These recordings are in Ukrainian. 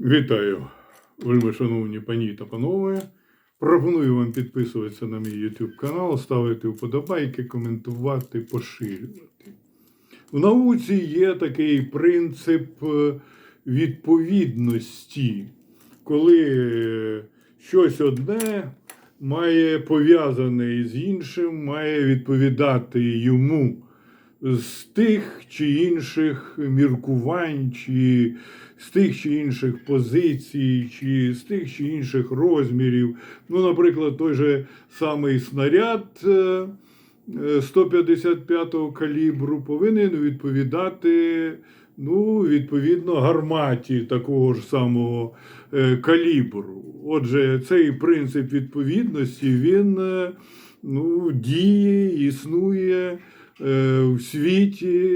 Вітаю, вельми шановні пані та панове. Пропоную вам підписуватися на мій YouTube канал, ставити вподобайки, коментувати, поширювати. В науці є такий принцип е, відповідності, коли е, щось одне має пов'язане із іншим, має відповідати йому з тих чи інших міркувань, чи з тих чи інших позицій, чи з тих чи інших розмірів. Ну, наприклад, той же самий снаряд е, е, 155-го калібру повинен відповідати. Ну, відповідно, гарматі такого ж самого е, калібру. Отже, цей принцип відповідності він е, ну, діє, існує е, в світі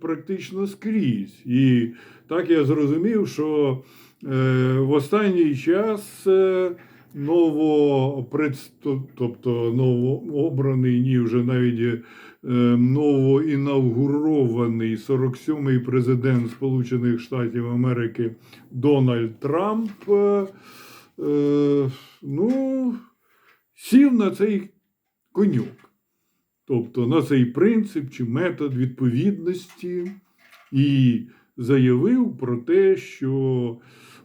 практично скрізь. І так я зрозумів, що е, в останній час е, тобто новообраний, ні, вже навіть е, новоінавгурований 47-й президент Сполучених Штатів Америки Дональд Трамп. е, е, ну, сів на цей конюк. Тобто на цей принцип чи метод відповідності і заявив про те, що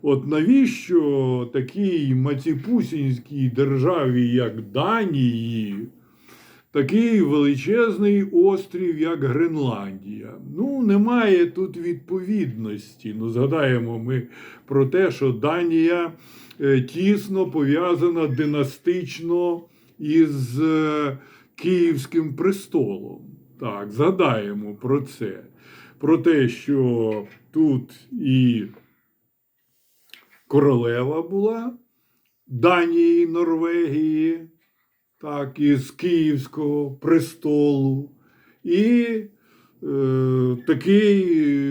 от навіщо такій маціпусінській державі, як Данії, такий величезний острів, як Гренландія. Ну, немає тут відповідності. Ну, згадаємо ми про те, що Данія е, тісно пов'язана династично із е, Київським престолом. Так, згадаємо про це. Про те, що тут і королева була Данії, Норвегії, так, із Київського престолу, і е, такий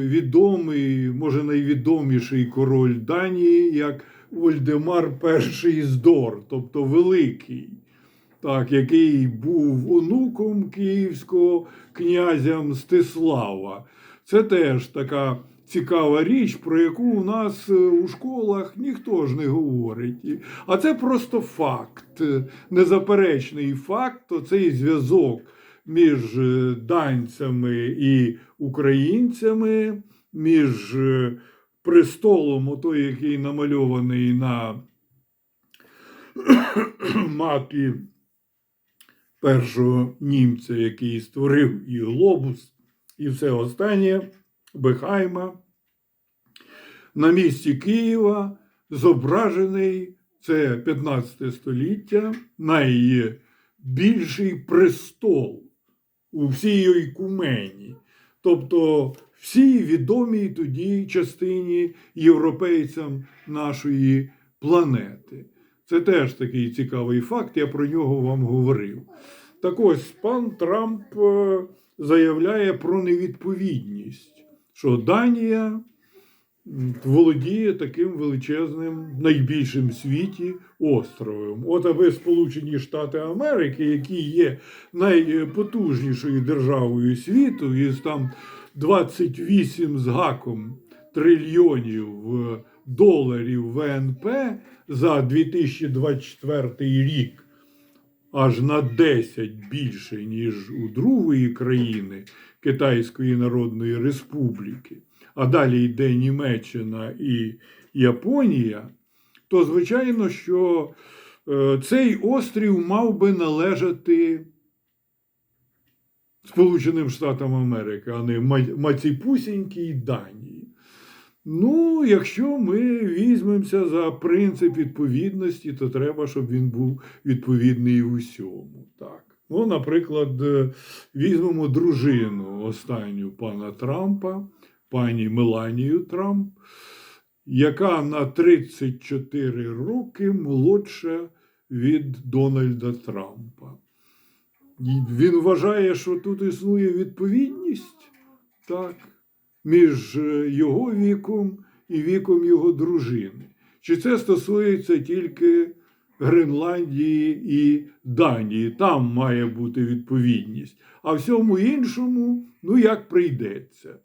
відомий, може найвідоміший король Данії, як Вольдемар І Здор, тобто Великий так, який був онуком київського князя Мстислава. Це теж така цікава річ, про яку у нас е, у школах ніхто ж не говорить. А це просто факт, незаперечний факт, оцей зв'язок між е, данцями і українцями, між е, престолом, отой, який намальований на мапі першого німця, який створив і глобус, і все останнє Бехайма. На місці Києва зображений це 15 століття, найбільший престол у всій Ойкумені. Тобто всій відомій тоді частині європейцям нашої планети. Це теж такий цікавий факт, я про нього вам говорив. Так ось пан Трамп е, заявляє про невідповідність, що Данія володіє таким величезним, найбільшим в світі островом. От аби Сполучені Штати Америки, які є найпотужнішою державою світу, із там 28 з гаком трильйонів е, доларів ВНП за 2024 рік аж на 10 більше, ніж у другої країни Китайської Народної Республіки, а далі йде Німеччина і Японія, то звичайно, що е, цей острів мав би належати Сполученим Штатам Америки, а не маціпусінькій Данії. Ну, якщо ми візьмемося за принцип відповідності, то треба, щоб він був відповідний в усьому. Так. Ну, наприклад, е, візьмемо дружину останню пана Трампа, пані Меланію Трамп, яка на 34 роки молодша від Дональда Трампа. Він вважає, що тут існує відповідність. Так між е, його віком і віком його дружини. Чи це стосується тільки Гренландії і Данії? Там має бути відповідність. А всьому іншому, ну як прийдеться.